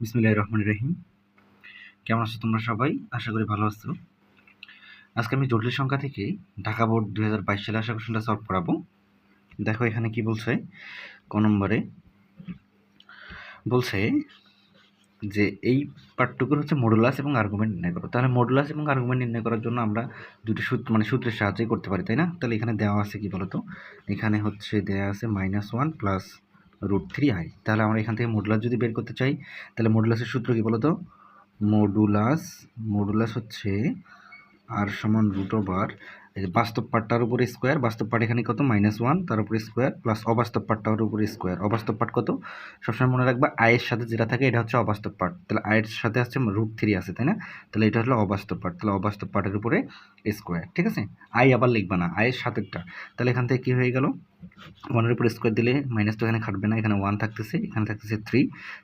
বিসমিল্লাহির রহমানির রহিম। কেমন আছো তোমরা সবাই? আশা করি ভালো আছো। আজকে আমি জটিল সংখ্যা থেকে ঢাকা বোর্ড দুই হাজার বাইশ সালে আশা কোশ্চেনটা সলভ করাবো। দেখো এখানে কি বলছে? ক নম্বরে। বলছে যে এই পার্টটুকুর হচ্ছে মডুলাস এবং আর্গুমেন্ট নির্ণয় করো। তাহলে মডুলাস এবং আর্গুমেন্ট নির্ণয় করার জন্য আমরা দুটি সূত্র মানে সূত্রের সাহায্যে করতে পারি, তাই না? তাহলে এখানে দেওয়া আছে কি বলতো? এখানে হচ্ছে দেওয়া আছে minus one plus root three i তাহলে আমরা এখান থেকে মডুলাস যদি বের করতে চাই, তাহলে মডুলাসের সূত্র কি বলতো? মডুলাস মডুলাস হচ্ছে আর সমান রুট ওভার বাস্তব পার্টটার উপরে স্কোয়ার বাস্তব পার্ট এখানে কত? মাইনাস ওয়ান তার উপরে স্কোয়ার প্লাস অবাস্তব পার্টটার উপরে স্কোয়ার অবাস্তব পার্ট কত? সবসময় মনে রাখবা আয়ের সাথে যেটা থাকে, এটা হচ্ছে অবাস্তব পার্ট তাহলে আয়ের সাথে আসছে রুট থ্রি আছে, তাই না? তাহলে এটা হলো অবাস্তব পার্ট তাহলে অবাস্তব পার্টের উপরে স্কোয়ার ঠিক আছে? আই আবার লিখবা না আয়ের সাথেরটা তাহলে এখান থেকে কী হয়ে গেল? ওয়ানের উপর স্কোয়ার দিলে মাইনাস তো এখানে খাটবে না, এখানে ওয়ান থাকতেছে, এখানে থাকতেছে থ্রি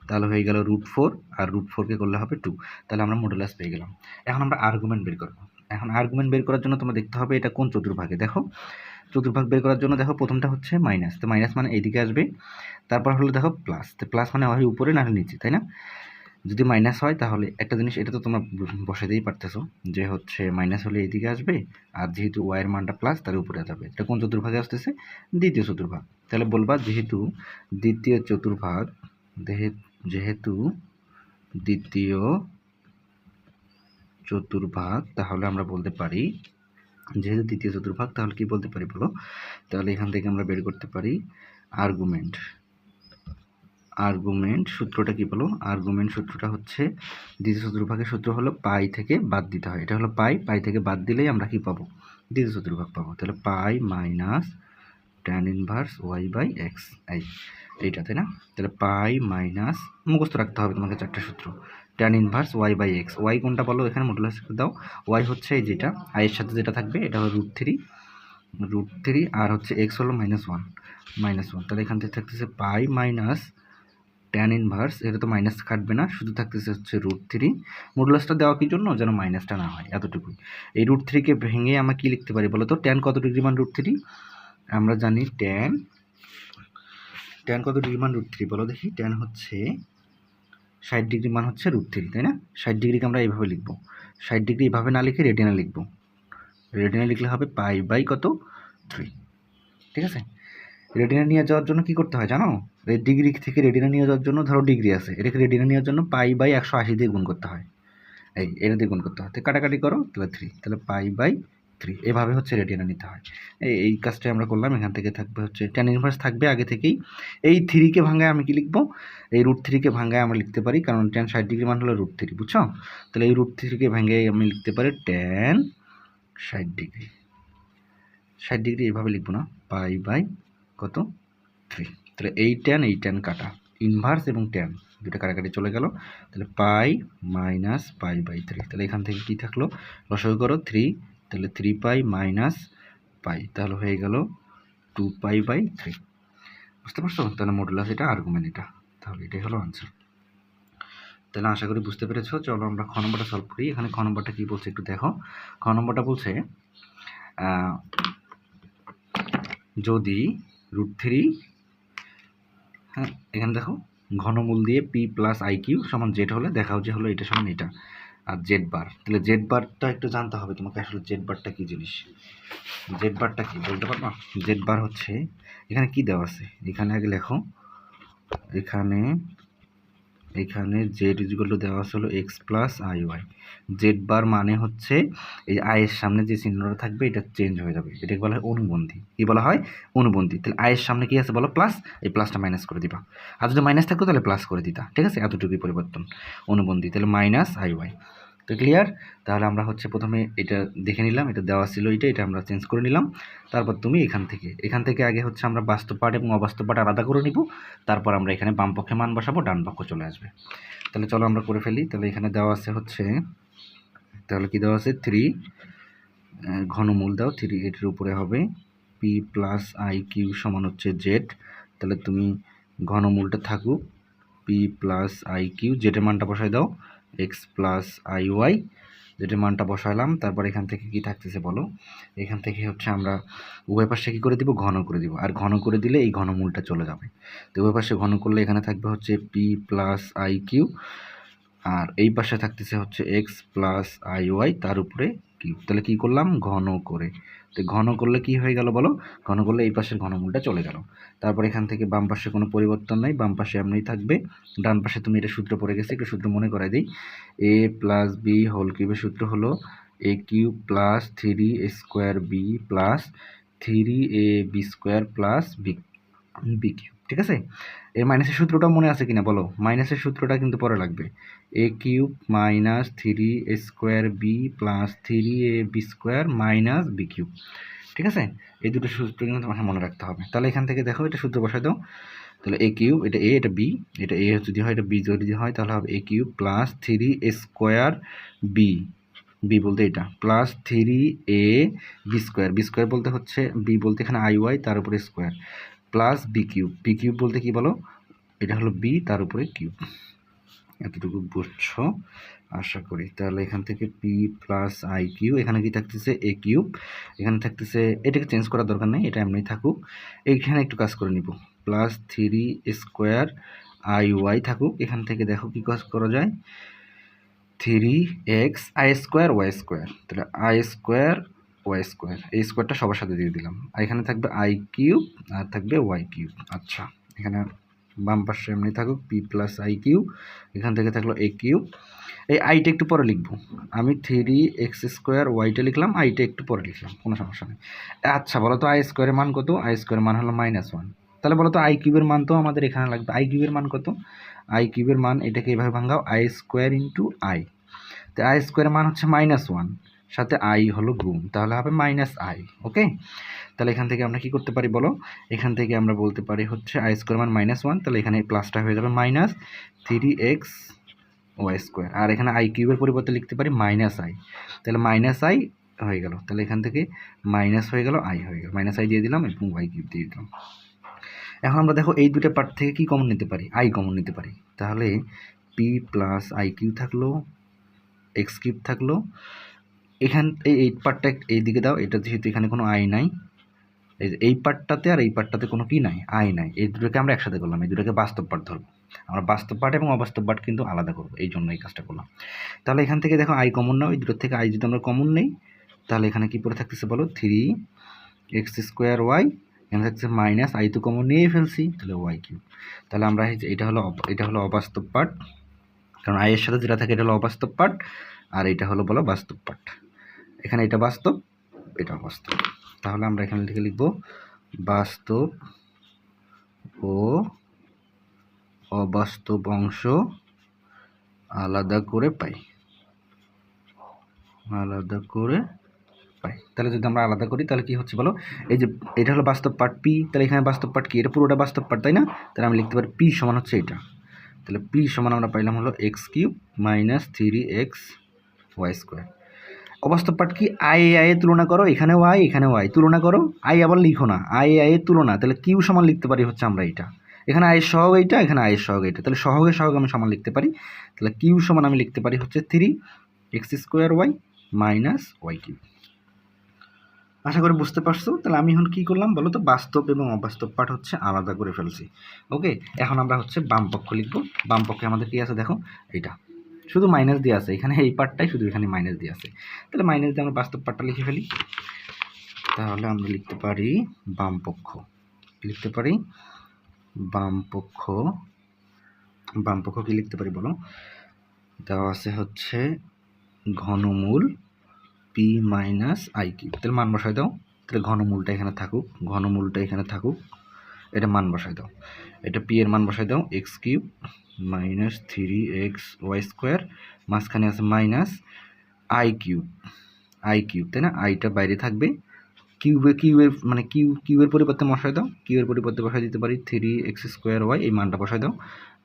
তাহলে হয়ে গেল রুট ফোর আর রুট ফোরকে করলে হবে টু তাহলে আমরা মডুলাস পেয়ে গেলাম। এখন আমরা আর্গুমেন্ট বের করব। এখন আর্গুমেন্ট বের করার জন্য তোমরা দেখতে হবে এটা কোন চতুর্ভাগে। দেখো, চতুর্ভাগ বের করার জন্য দেখো প্রথমটা হচ্ছে মাইনাস তো মাইনাস মানে এইদিকে আসবে। তারপর হলো দেখো প্লাস তো প্লাস মানে হয় উপরে না হলে নিচে, তাই না? যদি মাইনাস হয় তাহলে একটা জিনিস, এটা তো তোমরা বসাতেই পারতেছো যে হচ্ছে মাইনাস হলে এইদিকে আসবে আর যেহেতু ওয়াইয়ের মানটা প্লাস তার উপরে যাবে। এটা কোন চতুর্ভাগে আসতেছে? দ্বিতীয় চতুর্ভাগ। তাহলে বলবা যেহেতু দ্বিতীয় চতুর্ভাগ যেহেতু দ্বিতীয় চতুর্ভাগ, তাহলে আমরা বলতে পারি, যেহেতু দ্বিতীয় চতুর্ভাগ, তাহলে কি বলতে পারি বলো? তাহলে এখান থেকে আমরা বের করতে পারি আর্গুমেন্ট আর্গুমেন্ট সূত্রটা কি বলো? আর্গুমেন্ট সূত্রটা হচ্ছে, দ্বিতীয় চতুর্ভাগের সূত্র হলো পাই থেকে বাদ দিতে হয়। এটা হলো পাই পাই থেকে বাদ দিলেই আমরা কি পাবো? দ্বিতীয় চতুর্ভাগ পাবো। তাহলে pi minus tan inverse y by x এই এইটা তাই না? তাহলে পাই মাইনাস মুখস্থ রাখতে হবে তোমাকে চারটে সূত্র। Tan inverse y by x y কোনটা বলো এখানে? মডুলাস দাও। ওয়াই হচ্ছে এই যেটা আইয়ের সাথে যেটা থাকবে, এটা হলো রুট থ্রি রুট থ্রি আর হচ্ছে এক্স হলো মাইনাস ওয়ান মাইনাস ওয়ান তাহলে এখান থেকে থাকতেছে পাই মাইনাস ট্যান ইনভার্স এটা তো মাইনাস কাটবে না, শুধু থাকতেছে হচ্ছে রুট থ্রি মডুলাসটা দেওয়া কি জন্য? যেন মাইনাসটা না হয়, এতটুকুই। এই রুট থ্রিকে ভেঙে আমরা কি লিখতে পারি বলো তো? ট্যান কত ডিগ্রি মান রুট থ্রি আমরা জানি ট্যান ট্যান কত ডিগ্রি মান রুট থ্রি বলো দেখি। ট্যান হচ্ছে ষাট ডিগ্রি মান হচ্ছে রুট থ্রি তাই না? ষাট ডিগ্রিকে আমরা এইভাবে লিখব। ষাট ডিগ্রি এইভাবে না লিখে রেডিয়ানে লিখব। রেডিয়ানে লিখলে হবে পাই বাই কত? থ্রি ঠিক আছে? রেডিনা নিয়ে যাওয়ার জন্য কি করতে হয় জানো? ডিগ্রি থেকে রেডিনা নিয়ে যাওয়ার জন্য ধরো ডিগ্রি আছে। এটাকে রেডিনা নেওয়ার জন্য পাই বাই একশো আশি দিয়ে গুণ করতে হয়। এই, এটা দিয়ে গুণ করতে হয়। তো কাটাকাটি করো, তাহলে থ্রি তাহলে পাই বাই থ্রি এভাবে হচ্ছে রেডিনা নিতে হয়। এই কাজটাই আমরা করলাম। এখান থেকে থাকবে হচ্ছে ট্যান ইনভার্স থাকবে আগে থেকেই। এই থ্রিকে ভাঙায় আমি কি লিখব? এই রুট থ্রিকে ভাঙায় আমরা লিখতে পারি, কারণ ট্যান ষাট ডিগ্রি মান হলো রুট থ্রি বুঝছ? তাহলে এই রুট থ্রিকে ভেঙে আমি লিখতে পারি ট্যান ষাট ডিগ্রি ষাট ডিগ্রি এইভাবে লিখব না। পাই বাই কত? থ্রি তাহলে এই ট্যান এই ট্যান কাটা। ইনভার্স এবং ট্যান দুটো কাটাকাটি চলে গেল। তাহলে pi minus pi by three তাহলে এখান থেকে কী থাকল? রসই করো। থ্রি তাহলে থ্রি পাই মাইনাস পাই তাহলে হয়ে গেল টু পাই বাই থ্রি বুঝতে পারছ? তাহলে মডুলাস এটা আর্গুমেন্ট এটা। তাহলে এটাই হলো আনসার তাহলে আশা করি বুঝতে পেরেছ। চলো আমরা খ নম্বরটা সলভ করি। এখানে খ নম্বরটা কী বলছে একটু দেখো। খ নম্বরটা বলছে যদি রুট থ্রি হ্যাঁ এখানে দেখো, ঘনমূল দিয়ে পি প্লাস আই কিউ সমান জেড হলে দেখাও যে হলো এটা সমান এটা। আর জেড বার। তাহলে জেড বারটা একটু জানতে হবে, তোমাকে আসলে জেড বারটা কী জিনিস? জেড বারটা কী, বলতে পারবা? জেড বার হচ্ছে, এখানে কি দেওয়া আছে? এখানে আগে লেখো, এখানে এখানে জেড ইজিকল টু দেওয়া হলো x plus i y. Z bar মানে হচ্ছে এই আয়ের সামনে যে চিহ্নটা থাকবে, এটা চেঞ্জ হয়ে যাবে। এটাকে বলা হয় অনুবন্ধী। কি বলা হয়? অনুবন্ধী। তাহলে আয়ের সামনে কি আছে বলো? প্লাস, এই প্লাসটা মাইনাস করে দিবা। আর যদি মাইনাস থাকতো তাহলে প্লাস করে দিতা। ঠিক আছে? এতটুকুই পরিবর্তন। অনুবন্ধী। তাহলে মাইনাস আই ওয়াই। তো ক্লিয়ার তাহলে আমরা হচ্ছে প্রথমে এটা দেখে নিলাম, এটা দেওয়া ছিল এটা এটা আমরা চেঞ্জ করে নিলাম। তারপর তুমি এখান থেকে এখান থেকে আগে হচ্ছে আমরা বাস্তব পাঠ এবং অবাস্তব পাঠ আলাদা করে নিব। তারপর আমরা এখানে বাম পক্ষে মান বসাবো, ডান পক্ষ চলে আসবে। তাহলে চলো আমরা করে ফেলি, তাহলে এখানে দেওয়া আছে হচ্ছে, তাহলে কি দেওয়া আছে? থ্রি ঘনমূল দাও থ্রি এটির উপরে হবে পি প্লাস আই কিউ সমান হচ্ছে জেড তাহলে তুমি ঘনমূলটা থাকুক পি প্লাস আই কিউ জেডের মানটা বসায় দাও। এক্স প্লাস আই ওয়াই যেটা মানটা বসালাম, তারপর এখান থেকে কি থাকতেছে বলো? এখান থেকে হচ্ছে আমরা উভয় পাশে কী করে দিব? ঘন করে দিব। আর ঘন করে দিলে এই ঘনমূলটা চলে যাবে। তো উভয় পাশে ঘন করলে এখানে থাকবে হচ্ছে পি প্লাস আই কিউ আর এই পাশে থাকতেছে হচ্ছে এক্স প্লাস আই ওয়াই তার উপরে কিউব তাহলে কী করলাম? ঘন করে। তো ঘন করলে কি হয়ে গেল বলো? ঘন করলে এই পাশের ঘনমূলটা চলে গেল। তারপর এখান থেকে বাম পাশে কোনো পরিবর্তন নাই, বাম পাশে এমনিই থাকবে। ডান পাশে তুমি এটা সূত্র পড়ে গেছে, একটু সূত্র মনে করাই দিই। এ প্লাস বি হোল কিউবের সূত্র হলো a cube plus three a square b plus three a b square plus b b cube ঠিক আছে? এর মাইনাসের সূত্রটা মনে আছে কিনা বলো? মাইনাসের সূত্রটা কিন্তু পরে লাগবে। A cube minus three a square b plus three a b square minus b cube ঠিক আছে? এই দুটো সূত্র কিন্তু তোমাকে মনে রাখতে হবে। তাহলে এখান থেকে দেখো, এটা সূত্র বসাই দাও। তাহলে এ কিউব এটা এ এটা বি এটা এ যদি হয়, এটা বি যদি হয়, তাহলে হবে a cube plus three a square b b বলতে এটা। Plus three a b square b square বলতে হচ্ছে বি বলতে এখানে আই ওয়াই তার উপরে square plus b cube. B cube বলতে কি বলো? এটা হলো বি, তার উপরে কিউব। এতটুকু বুঝছ? আশা করি। তাহলে এখান থেকে পি প্লাস আই কিউ এখানে কি থাকতেছে? A cube. এখানে থাকতেছে, এটাকে চেঞ্জ করার দরকার নেই, এটা এমনি থাকুক। এইখানে একটু কাজ করে নিব। Plus three square i y থাকুক। এখান থেকে দেখো কি কাজ করা যায়। Three x i square y square. তাহলে আই স্কোয়ার ওয়াই স্কোয়ার এই স্কোয়ারটা সবার সাথে দিয়ে দিলাম। আর এখানে থাকবে আই কিউব আর থাকবে ওয়াই কিউব আচ্ছা এখানে বাম পাশে এমনি থাকুক পি প্লাস আই কিউ এখান থেকে থাকল এ কিউ এই আইটা একটু পরে লিখব। আমি থ্রি এক্স স্কোয়ার ওয়াইটা লিখলাম আইটা একটু পরে লিখলাম, কোনো সমস্যা নেই। আচ্ছা বলো তো আই স্কোয়ারের মান কত? আই স্কোয়ারের মান হলো মাইনাস ওয়ান তাহলে বলো তো আই কিউবের মান তো আমাদের এখানে লাগবে। আই কিউবের মান কত? আই কিউবের মান এটাকে এভাবে ভাঙাও আই স্কোয়ার ইন্টু আই তো আই স্কোয়ারের মান হচ্ছে মাইনাস ওয়ান সাথে আই হলো গুণ, তাহলে হবে মাইনাস আই ওকে তাহলে এখান থেকে আমরা কি করতে পারি বলো? এখান থেকে আমরা বলতে পারি হচ্ছে আই স্কোয়ার মান মাইনাস ওয়ান তাহলে এখানে প্লাসটা হয়ে যাবে minus three x y square আর এখানে আই কিউবের পরিবর্তে লিখতে পারি মাইনাস আই তাহলে মাইনাস আই হয়ে গেল, তাহলে এখান থেকে মাইনাস হয়ে গেল আই হয়ে গেল মাইনাস আই দিয়ে দিলাম এবং ওয়াই কিউব দিয়ে দিলাম। এখন আমরা দেখো এই দুটো পার্ট থেকে কি কমন নিতে পারি? আই কমন নিতে পারি, তাহলে পি প্লাস আই কিউ থাকল এক্স কিউব থাকল এখান, এই এই পার্টটা এই দিকে দাও, এটা যেহেতু এখানে কোনো আয় নাই, এই এই পার্টটাতে আর এই পার্টটাতে কোনো কি নাই আয় নাই, এই দুটোকে আমরা একসাথে করলাম, এই দুটোকে বাস্তব পার্ট ধরবো। আমরা বাস্তব পার্ট এবং অবাস্তব পার্ট কিন্তু আলাদা করব, এই জন্য এই কাজটা করলাম। তাহলে এখান থেকে দেখো আই কমন নাও, এই দুটোর থেকে আই যদি আমরা কমন নেই, তাহলে এখানে কী পড়ে থাকতেছে বলো? থ্রি এক্স স্কোয়ার ওয়াই এখানে থাকছে মাইনাস আই তো কমন নিয়েই ফেলছি, তাহলে ওয়াই কিউ তাহলে আমরা এটা হলো এটা হলো অবাস্তব পার্ট কারণ আয়ের সাথে যেটা থাকে এটা হলো অবাস্তব পার্ট আর এটা হলো বলো বাস্তব পার্ট এখানে এটা বাস্তব এটা বাস্তব তাহলে আমরা এখানে লিখে লিখব বাস্তব ও অবাস্তব অংশ আলাদা করে পাই। আলাদা করে পাই। তাহলে যদি আমরা আলাদা করি, তাহলে কি হচ্ছে বলো? এই যে এটা হলো বাস্তব পার্ট পি তাহলে এখানে বাস্তব পার্ট কি? এটা পুরোটা বাস্তব পার্ট তাই না? তাহলে আমি লিখতে পারি পি সমান হচ্ছে এটা। তাহলে পি সমান আমরা পাইলাম হলো x cube minus three x y square অবাস্তব পাঠ কি? আই, এ, আই, এর তুলনা করো, এখানেও আই এখানেও আই। তুলনা করো, আই আবার লিখো না। আই, এ, আই, এর তুলনা। তাহলে কিউ সমান লিখতে পারি হচ্ছে আমরা এটা এখানে আয়ের সহগ এইটা, এখানে আয়ের সহগ এইটা। তাহলে সহগের সহগ আমি সমান লিখতে পারি। তাহলে কিউ সমান আমি লিখতে পারি হচ্ছে three x square y minus y cube আশা করি বুঝতে পারছ? তাহলে আমি এখন কী করলাম বলো তো? বাস্তব এবং অবাস্তব পাঠ হচ্ছে আলাদা করে ফেলছি। ওকে? এখন আমরা হচ্ছে বাম পক্ষ লিখব। বাম পক্ষে আমাদের কী আছে দেখো? এইটা। শুধু মাইনাস দিয়ে আছে। এখানে এই পার্টটাই শুধু এখানে মাইনাস দিয়ে আছে। তাহলে মাইনাস দিয়ে আমরা বাস্তব পার্টটা লিখে ফেলি। তাহলে আমরা লিখতে পারি বাম পক্ষ। লিখতে পারি বাম পক্ষ। বাম পক্ষ কী লিখতে পারি বলো? দেওয়া আছে হচ্ছে ঘনমূল পি মাইনাস আই কিউব তাহলে মান বসাই দাও। তাহলে ঘনমূলটা এখানে থাকুক। ঘনমূলটা এখানে থাকুক। এটা মান বসাই দাও। এটা পি এর মান বসাই দাও। X cube minus three x y square, মাঝখানে আছে minus i cube. I cube, তাই না? আইটা বাইরে থাকবে। কিউবে কিউবের মানে কিউ, কিউবের পরিবর্তে বসাই দাও। কিউবের পরিবর্তে বসাই দিতে পারি থ্রি এক্স স্কোয়ার ওয়াই, এই মানটা বসাই দাও।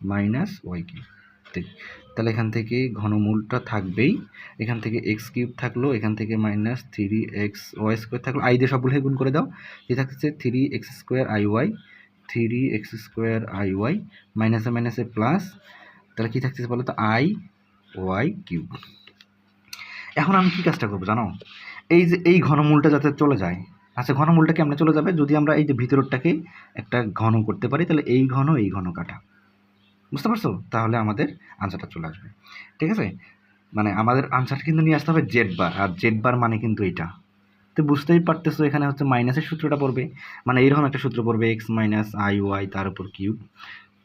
Minus y cube. তাহলে এখান থেকে ঘনমূলটা থাকবেই। এখান থেকে এক্স কিউব থাকল, এখান থেকে minus three x y square থাকল। আই দিয়ে সবগুলো গুণ করে দাও। এই থাকছে? Three x square i y three x square i y মাইনাসে মাইনাসে প্লাস তাহলে কী থাকতেছে বলো তো? আই ওয়াই কিউব এখন আমি কী কাজটা করব জানো? এই যে এই ঘনমূলটা যাতে চলে যায় আচ্ছা ঘনমূলটা কেমনে চলে যাবে? যদি আমরা এই যে ভিতরটাকে একটা ঘন করতে পারি, তাহলে এই ঘন এই ঘন কাটা। বুঝতে পারছ? তাহলে আমাদের আনসারটা চলে আসবে। ঠিক আছে? মানে আমাদের আনসারটা কিন্তু নিয়ে আসতে হবে জেড বার আর জেড বার মানে কিন্তু এটা। তো বুঝতেই পারতেছো এখানে হচ্ছে মাইনাসের সূত্রটা পড়বে। মানে এইরকম একটা সূত্র পড়বে এক্স মাইনাস আই ওয়াই তার উপর কিউব।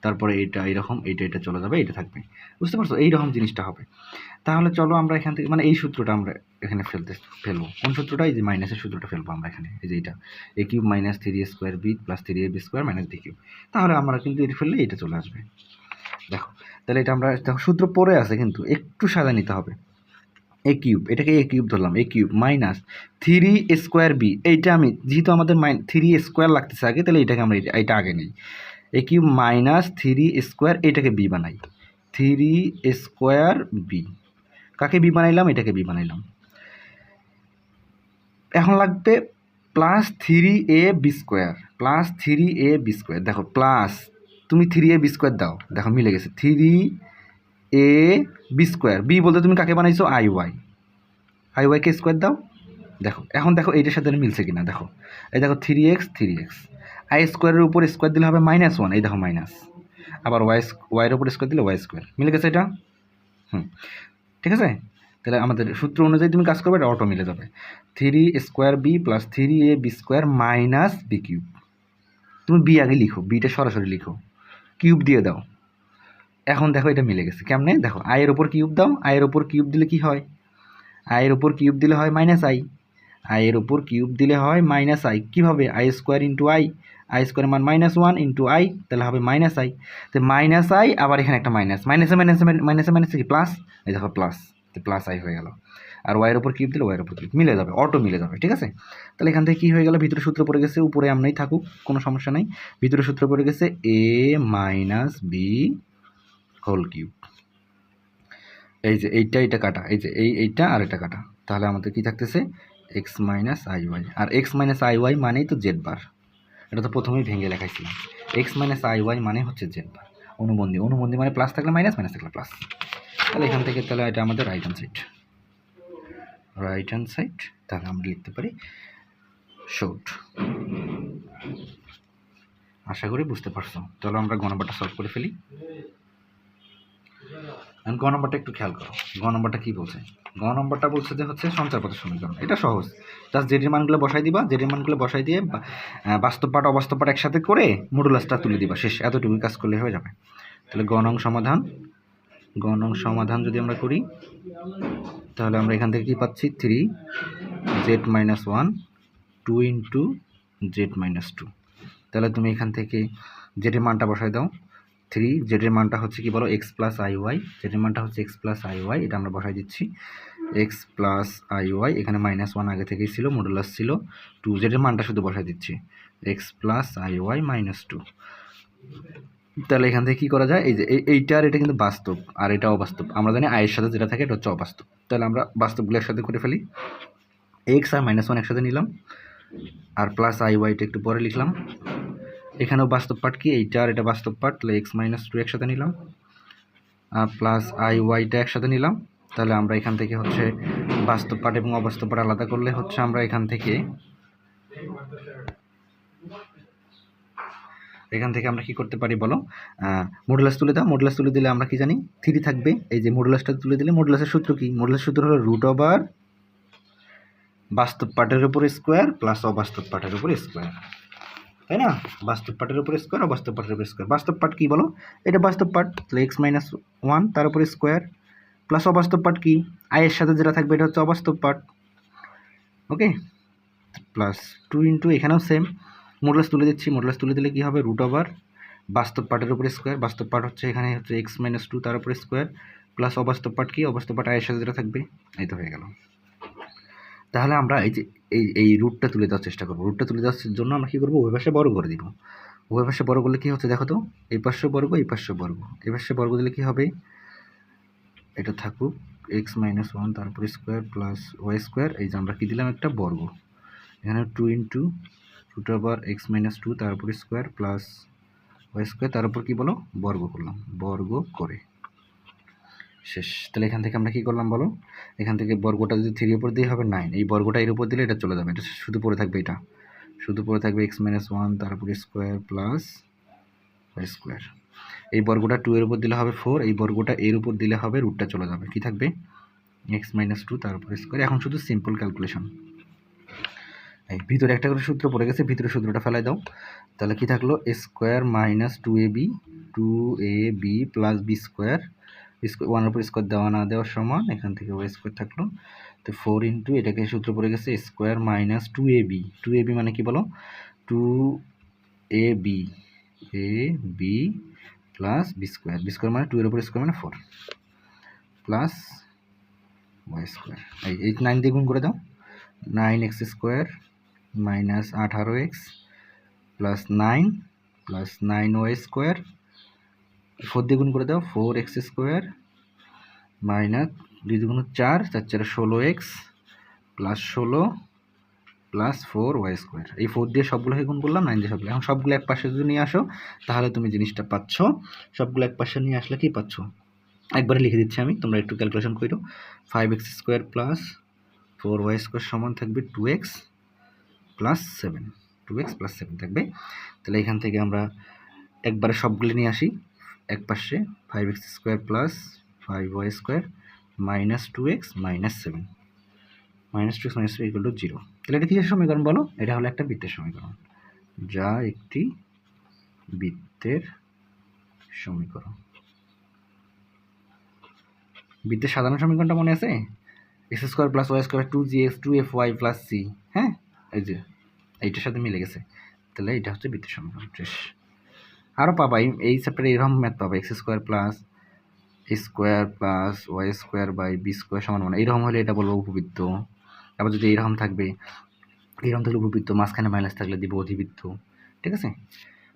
তারপরে এটা এইরকম এইটা এটা চলে যাবে, এটা থাকবে। বুঝতে পারছ? এইরকম জিনিসটা হবে। তাহলে চলো আমরা এখান থেকে মানে এই সূত্রটা আমরা এখানে ফেলতে, ফেলব। কোন সূত্রটা এই যে মাইনাসের সূত্রটা ফেলব আমরা এখানে? এই যে এটা। A cube minus three square b plus three a b square minus b cube তাহলে আমরা কিন্তু এটা ফেললে এটা চলে আসবে। দেখো, তাহলে এটা আমরা, দেখো, সূত্র পরে আছে কিন্তু একটু সাজা নিতে হবে। এ কিউব এটাকে এ কিউব ধরলাম a cube minus three square b এইটা আমি, যেহেতু আমাদের মাইন থ্রি স্কোয়ার লাগতেছে আগে, তাহলে এটাকে আমরা এটা- আগে নেই। A cube minus three square এটাকে বি বানাই। থ্রি স্কোয়ার বি কাকে বি বানাইলাম? এটাকে বি বানাইলাম। এখন লাগবে plus three a b square plus three a b square দেখো প্লাস তুমি থ্রি এ বি স্কোয়ার দাও, দেখো, মিলে গেছে three a b square b বলতে তুমি কাকে বানাইছো? আই ওয়াই আই ওয়াইকে স্কোয়ার দাও? দেখো, এখন দেখো এইটার সাথে মিলছে কিনা, দেখো। এই দেখো three x three x i স্কোয়ারের উপর স্কোয়ার দিলে হবে মাইনাস ওয়ান এই দেখো মাইনাস আবার ওয়াই ওয়াইয়ের উপর স্কোয়ার দিলে ওয়াই স্কোয়ার মিলে গেছে এটা? হুম। ঠিক আছে? তাহলে আমাদের সূত্র অনুযায়ী তুমি কাজ করবে, এটা অটো মিলে যাবে। Three square b plus three a b square minus b cube তুমি বি আগে লিখো বিটা সরাসরি লিখো। কিউব দিয়ে দাও। এখন দেখো এটা মিলে গেছে, কেমনে? দেখো আয়ের ওপর কিউব দাও আয়ের ওপর কিউব দিলে কি হয়? আয়ের ওপর কিউব দিলে হয় মাইনাস আই আয়ের ওপর কিউব দিলে হয় মাইনাস আই কীভাবে? I square into i i square মান মাইনাস ওয়ান ইন্টু আই তাহলে হবে মাইনাস আই তো মাইনাস আই আবার এখানে একটা মাইনাস মাইনাসে মাইনাসে মাইনাসে মাইনাসে কি? প্লাস এই দেখো প্লাস তো প্লাস আই হয়ে গেল। আর ওয়াইয়ের ওপর কিউব দিলে ওয়াইয়ের ওপর কিউব মিলে যাবে অটো মিলে যাবে, ঠিক আছে? তাহলে এখান থেকে কী হয়ে গেল? ভিতরে সূত্র পড়ে গেছে, উপরে আমরাই থাকুক, কোনো সমস্যা নেই। ভিতরে সূত্র পড়ে গেছে a minus b whole cube এই যে এইটা এইটা কাটা, এই যে এই, এইটা আর এটা কাটা। তাহলে আমাদের কি থাকতেছে? X minus i Y R x minus i Y মানেই তো জেড বার এটা তো প্রথমেই ভেঙে লেখাইছিলাম এক্স মাইনাস আই ওয়াই মানে হচ্ছে জেড বার অনুবন্ধী অনুবন্ধী মানে প্লাস থাকলে মাইনাস মাইনাস থাকলে প্লাস তাহলে এখান থেকে তাহলে এটা আমাদের right hand side right hand side তাহলে আমরা লিখতে পারি শোট আশা করি বুঝতে পারছ। চলো আমরা গ নম্বরটা সলভ করে ফেলি। গ নম্বরটা একটু খেয়াল করো। গ নম্বরটা কী বলছে? গ নম্বরটা বলছে যে হচ্ছে সঞ্চার পথের সমীকরণ এটা সহজ। জাস্ট জেডির মানগুলো বসাই দিবা। জেডির মানগুলো বসাই দিয়ে বাস্তব পাঠ, অবাস্তব পাঠ একসাথে করে মডুলাসটা তুলে দিবা। শেষ। এতটুকু কাজ করলে হয়ে যাবে। তাহলে গ নং সমাধান। গ নং সমাধান যদি আমরা করি, তাহলে আমরা এখান থেকে কী পাচ্ছি? Three z minus one two into z minus two তাহলে তুমি এখান থেকে জেডের মানটা বসাই দাও। থ্রি জেডের মানটা হচ্ছে কি বলো? এক্স প্লাস আই ওয়াই জেডের মানটা হচ্ছে এক্স প্লাস আই ওয়াই এটা আমরা বসাই দিচ্ছি। এক্স প্লাস আই ওয়াই এখানে মাইনাস ওয়ান আগে থেকেই ছিল মডুলাস ছিল। টু জেডের মানটা শুধু বসাই দিচ্ছি। X plus i y minus two তাহলে এখান থেকে কী করা যায়? এই যে, এই- এইটার এটা কিন্তু বাস্তব, আর এটা অবাস্তব আমরা জানি আয়ের সাথে যেটা থাকে, এটা হচ্ছে অবাস্তব। তাহলে আমরা বাস্তবগুলো একসাথে করে ফেলি। এক্স আর মাইনাস ওয়ান একসাথে নিলাম। আর প্লাস আই ওয়াইটা একটু পরে লিখলাম। এখানেও বাস্তব পার্ট কি? এইটা আর এটা বাস্তব পার্ট তাহলে এক্স মাইনাস টু একসাথে নিলাম। আর প্লাস আই ওয়াইটা একসাথে নিলাম। তাহলে আমরা এখান থেকে হচ্ছে বাস্তব পার্ট এবং অবাস্তব পার্ট আলাদা করলে হচ্ছে আমরা এখান থেকে এখান থেকে আমরা কি করতে পারি বলো? মডুলাস তুলে দাও। মডুলাস তুলে দিলে আমরা কি জানি? থ্রি থাকবে। এই যে মডুলাসটা তুলে দিলে মডুলাসের সূত্র কি? মডুলাসের সূত্র হলো রুট ওভার বাস্তব পার্টের উপর স্কোয়ার প্লাস অবাস্তব পার্টের উপর স্কোয়ার তাই না? বাস্তব পার্টের উপর স্কোয়ার আর বাস্তব পার্টের উপর স্কোয়ার বাস্তব পার্ট কী বলো? এটা বাস্তব পার্ট তাহলে এক্স মাইনাস ওয়ান তার উপরে স্কোয়ার প্লাস অবাস্তব পার্ট কি? আয়ের সাথে যেটা থাকবে, এটা হচ্ছে অবাস্তব part okay plus two into এখানেও সেম মডুলাস তুলে দিচ্ছি। মডুলাস তুলে দিলে কী হবে? রুট ওভার বাস্তব পার্টের উপর স্কোয়ার বাস্তব পার্ট হচ্ছে এখানে হচ্ছে এক্স মাইনাস টু তার উপরে স্কোয়ার প্লাস অবাস্তব পার্ট কি? অবাস্তব পার্ট আয়ের সাথে যেটা থাকবে, এই তো হয়ে গেল। তাহলে আমরা এই যে, এই এই রুটটা তুলে দেওয়ার চেষ্টা করব। রুটটা তুলে দেওয়ার জন্য আমরা কী করব? উভয় পাশে বড় করে দিব। উভয় পাশে বড় করলে কী হচ্ছে দেখো তো? এই পাশে বর্গ, এই পাশে বর্গ। এই পাশে বর্গ দিলে কী হবে? এটা থাকুক এক্স মাইনাস ওয়ান তারপর স্কোয়ার প্লাস ওয়াই স্কোয়ার এই যে আমরা কী দিলাম একটা বর্গ। এখানে two into root over x minus two তারপর স্কোয়ার প্লাস ওয়াই স্কোয়ার তার উপর কী বলো? বর্গ করলাম। বর্গ করে। শেষ। তাহলে এখান থেকে আমরা কি করলাম বলো? এখান থেকে বর্গটা যদি থ্রির উপর দিয়ে হবে নাইন এই বর্গটা এর উপর দিলে এটা চলে যাবে। এটা শুধু পড়ে থাকবে এটা। শুধু পড়ে থাকবে এক্স মাইনাস ওয়ান তারপরে স্কোয়ার প্লাস স্কোয়ার এই বর্গটা টু এর উপর দিলে হবে ফোর এই বর্গটা এর উপর দিলে হবে রুটটা চলে যাবে। কি থাকবে? এক্স মাইনাস টু তারপরে স্কোয়ার এখন শুধু সিম্পল ক্যালকুলেশন এই ভিতরে একটা করে সূত্র পড়ে গেছে, ভিতরে সূত্রটা ফেলাই দাও। তাহলে কি থাকল? Square minus two a b two a b plus b square square ওয়ানের উপর স্কোয়ার দেওয়া না দেওয়ার সমান এখান থেকে ওয়াই স্কোয়ার থাকল। তো ফোর ইন্টু এটাকে সূত্র পড়ে গেছে square minus two a b two a b মানে কি বলো? Two a b a b plus b square b square মানে টু এর উপর স্কোয়ার মানে ফোর প্লাস ওয়াই স্কোয়ার এই নাইন দিয়ে গুণ করে দাও। নাইন এক্স স্কোয়ার মাইনাস আঠারো x plus nine plus nine y square four দিয়ে গুণ করে দাও, ফোর এক্স স্কোয়ার মাইনাস দুই দুগুণ চার চার চার ষোলো এক্স প্লাস ষোলো প্লাস ফোর ওয়াই স্কোয়ার। এই ফোর দিয়ে সবগুলোকে গুণ করলাম, নাইন দিয়ে সবগুলো। এখন সবগুলো এক পাশে যদি নিয়ে আসো, তাহলে তুমি জিনিসটা পাচ্ছ। সবগুলো এক পাশে নিয়ে আসলে কি পাচ্ছ? একবারে লিখে দিচ্ছি আমি, তোমরা একটু ক্যালকুলেশন করো। Five x square plus four y square সমান থাকবে two x plus seven two x plus seven থাকবে। তাহলে এখান থেকে আমরা একবারে সবগুলো নিয়ে আসি। এক পাশে five x square plus five y square minus two x minus seven minus two x minus equal to zero তাহলে এটা কিসের সমীকরণ বলো? এটা হলো একটা বৃত্তের সমীকরণ। যা একটি বৃত্তের সমীকরণ। বৃত্তের সাধারণ সমীকরণটা মনে আছে? X square plus y square two g x two f y plus c হ্যাঁ? এই যে, এইটার সাথে মিলে গেছে। তাহলে এটা হচ্ছে বৃত্তের সমীকরণ। শেষ আরও পাবাই এই- চ্যাপ্টারে এরকম ম্যাথ পাবা x square plus square plus y square by b square সমান মানে এইরকম হলে এটা বলব উপবৃত্ত। তারপর যদি এরকম থাকবে এরকম থাকলে উপবৃত্ত, মাঝখানে মাইনাস থাকলে দিব অধিবৃত্ত, ঠিক আছে?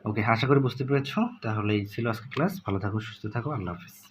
ওকে আশা করি বুঝতে পেরেছ, তাহলে এই ছিল আজকে ক্লাস ভালো থাকো, সুস্থ থাকো, আল্লাহ হাফিজ।